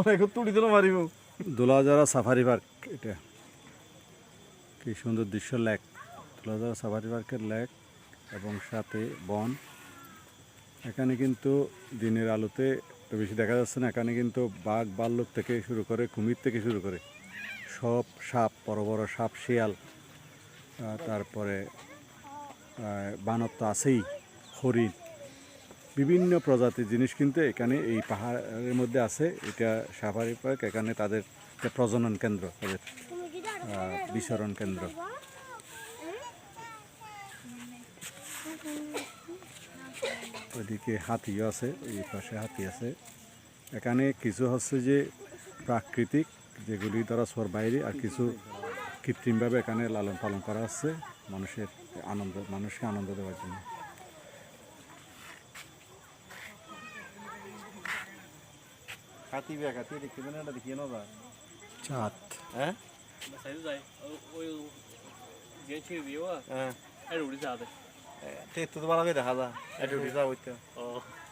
অনেক তুলি দিল মারিব দোলাজারা সাফারি পার্ক এটা। কি সুন্দর দৃশ্য, লেক। দোলাজারা সাফারি পার্কের লেক এবং সাথে বন। এখানে কিন্তু দিনের আলোতে তো বেশি দেখা যাচ্ছে না, এখানে কিন্তু বাঘ বাল্লুক থেকে শুরু করে কুমির থেকে শুরু করে সব সাপ, বড় বড় সাপ, শিয়াল তারপরে বানর তো আছেই, হরিণ। বিভিন্ন প্রজাতির জিনিস কিন্তু এখানে এই পাহাড়ের মধ্যে আছে। এটা সাফারি পার্ক, এখানে তাদের প্রজনন কেন্দ্র, তাদের বিচরণ কেন্দ্র। ওইদিকে হাতিও আছে, এই পাশে হাতি আছে। এখানে কিছু হচ্ছে যে প্রাকৃতিক, যেগুলি ধরা সর বাইরে, আর কিছু কৃত্রিমভাবে এখানে লালন পালন করা হচ্ছে মানুষের আনন্দ, মানুষকে আনন্দ দেওয়ার জন্য। ব্যাগ হাতি দেখতে পেলে এটা দেখিয়ে নেবা চাঁদ। হ্যাঁ? 咪使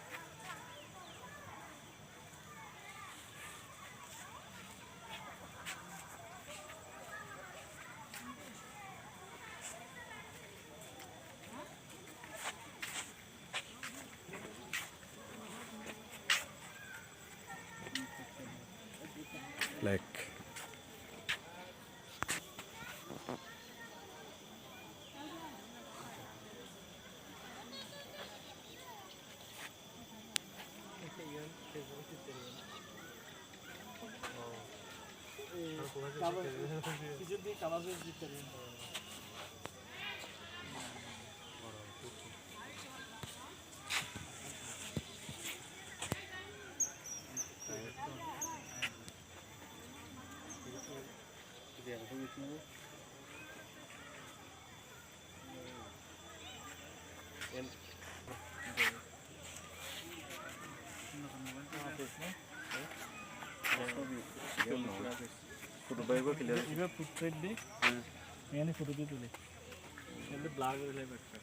লাইক কিছু দিন কালার দিতে दिया था इसमें ఫోటో బై కూడా క్లియర్ ఇవే ఫుట్ సైడ్ ది నేను ఫోటో తీయలేదు బ్లాగ్ రిలే పెట్టాను